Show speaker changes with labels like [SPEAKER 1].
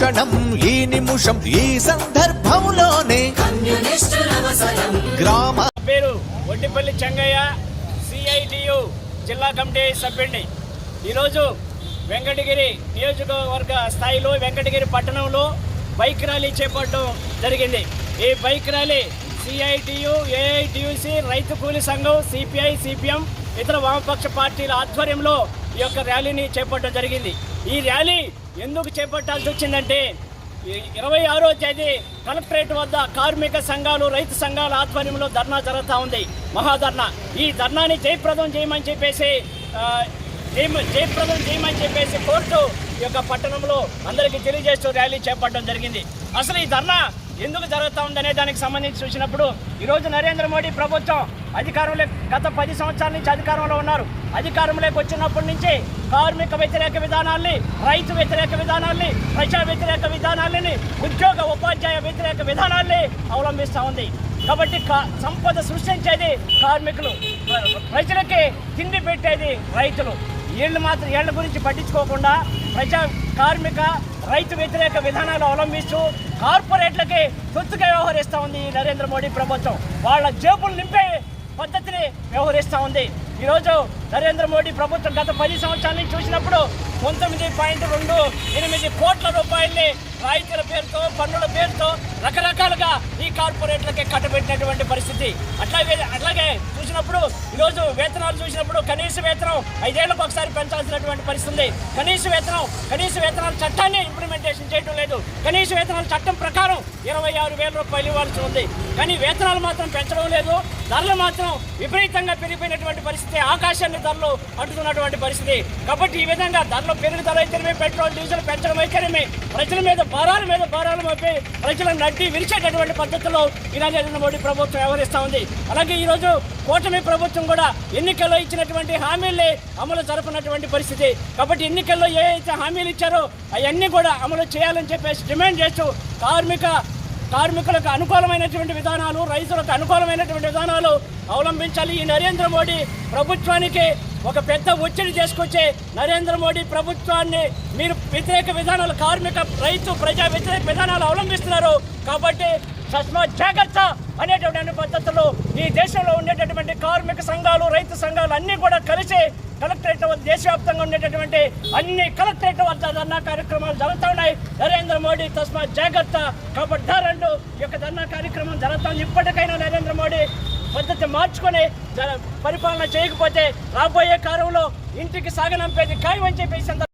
[SPEAKER 1] క్షణం ఈ నిమిషం ఈ సందర్భంలోనే. గ్రామ
[SPEAKER 2] పేరు ఒడ్డిపల్లి చెంగయ్య సిఐటియు జిల్లా కమిటీ సభ్యుడిని. ఈరోజు వెంకటగిరి నియోజకవర్గ స్థాయిలో వెంకటగిరి పట్టణంలో బైక్ ర్యాలీ చేపట్టడం జరిగింది. ఈ బైక్ ర్యాలీ సిఐటియు ఏఐటియుసి రైతు కూలీ సంఘం సిపిఐ సిపిఎం ఇతర వామపక్ష పార్టీల ఆధ్వర్యంలో ఈ యొక్క ర్యాలీని చేపట్టడం జరిగింది. ఈ ర్యాలీ ఎందుకు చేపట్టాల్సి వచ్చిందంటే ఇరవై ఆరో తేదీ కలెక్టరేట్ వద్ద కార్మిక సంఘాలు రైతు సంఘాల ఆధ్వర్యంలో ధర్నా జరుగుతూ ఉంది. మహాధర్నా. ఈ ధర్నాని జయప్రదం చేయమని చెప్పేసి జయప్రదం చేయమని చెప్పేసి కోర్టు ఈ యొక్క పట్టణంలో అందరికీ తెలియజేస్తూ ర్యాలీ చేపట్టడం జరిగింది. అసలు ఈ ధర్నా ఎందుకు జరుగుతూ ఉందనే దానికి సంబంధించి చూసినప్పుడు ఈరోజు నరేంద్ర మోడీ ప్రభుత్వం అధికారంలో గత పది సంవత్సరాల నుంచి అధికారంలో ఉన్నారు. అధికారంలోకి వచ్చినప్పటి నుంచి కార్మిక వ్యతిరేక విధానాల్ని రైతు వ్యతిరేక విధానాల్ని ప్రజా వ్యతిరేక విధానాలని ఉద్యోగ ఉపాధ్యాయ వ్యతిరేక విధానాల్ని అవలంబిస్తూ ఉంది. కాబట్టి కా- సంపద సృష్టించేది కార్మికులు. ప్రజలకి తిండి పెట్టేది రైతులు. వీళ్ళు మాత్రం వీళ్ళ గురించి పట్టించుకోకుండా ప్రజా కార్మిక రైతు వ్యతిరేక విధానాలు అవలంబిస్తూ కార్పొరేట్లకి సొత్తుగా వ్యవహరిస్తూ ఉంది నరేంద్ర మోడీ ప్రభుత్వం. వాళ్ళ జేబులు నింపే పద్ధతిని వ్యవహరిస్తూ ఉంది. ఈరోజు నరేంద్ర మోడీ ప్రభుత్వం గత పది సంవత్సరాల నుంచి చూసినప్పుడు పంతొమ్మిది పాయింట్ రెండు ఎనిమిది కోట్ల రూపాయల్ని రాయితీల పేరుతో పన్నుల పేరుతో రకరకాలుగా ఈ కార్పొరేట్లకి కట్టబెట్టినటువంటి పరిస్థితి. అట్లాగే అట్లాగే చూసినప్పుడు ఈరోజు వేతనాలు చూసినప్పుడు కనీస వేతనం ఐదేళ్ళకు ఒకసారి పెంచాల్సినటువంటి పరిస్థితి కనీస వేతనం కనీస వేతనాల చట్టాన్ని ఇంప్లిమెంటేషన్ చేయడం లేదు. కనీస వేతనాల చట్టం ప్రకారం ఇరవై ఆరు వేల రూపాయలు ఇవ్వాల్సి ఉంది. కానీ వేతనాలు మాత్రం పెంచడం లేదు. ధరలు మాత్రం విపరీతంగా పెరిగిపోయినటువంటి పరిస్థితి ఆకాశాన్ని ధరలు అంటుతున్నటువంటి పరిస్థితి. కాబట్టి ఈ విధంగా ధరలు పెరుగుదల అయితేనే పెట్రోల్ డీజిల్ పెంచడం అయితేనే ప్రజల మీద భారాల మీద భారాలు మోపి ప్రజలను నడ్డి విరిచేటటువంటి పద్ధతిలో ఈ నరేంద్ర మోడీ ప్రభుత్వం వ్యవహరిస్తూ ఉంది. అలాగే ఈరోజు కూటమి ప్రభుత్వం కూడా ఎన్నికల్లో ఇచ్చినటువంటి హామీలే అమలు జరపనటువంటి పరిస్థితి. కాబట్టి ఎన్నికల్లో ఏ అయితే హామీలు ఇచ్చారో అవన్నీ కూడా అమలు చేయాలని చెప్పేసి డిమాండ్ చేస్తూ కార్మిక కార్మికులకు అనుకూలమైనటువంటి విధానాలు రైతులకు అనుకూలమైనటువంటి విధానాలు అవలంబించాలి. ఈ నరేంద్ర మోడీ ప్రభుత్వానికి ఒక పెద్ద ఒత్తిడి చేసుకొచ్చే నరేంద్ర మోడీ ప్రభుత్వాన్ని మీరు వ్యతిరేక విధానాలు కార్మిక రైతు ప్రజా వ్యతిరేక విధానాలు అవలంబిస్తున్నారు. కాబట్టి సస్మా జాగ్రత్త అనేటువంటి పద్ధతులు ఈ దేశంలో ఉండేటటువంటి కార్మిక సంఘాలు రైతు సంఘాలు అన్నీ కూడా కలిసి కలెక్టరేట్ వద్ద దేశవ్యాప్తంగా ఉండేటటువంటి అన్ని కలెక్టరేట్ వద్ద ధర్నా కార్యక్రమాలు జరుగుతున్నాయి నరేంద్ర మోడీ తస్మా జాగ్రత్త కబడ్డారంటూ ఈ యొక్క ధర్నా కార్యక్రమం జరుగుతుంది. ఇప్పటికైనా నరేంద్ర మోడీ పద్ధతి మార్చుకొని పరిపాలన చేయకపోతే రాబోయే కాలంలో ఇంటికి సాగనంపేది ఖాయం అని చెప్పేసి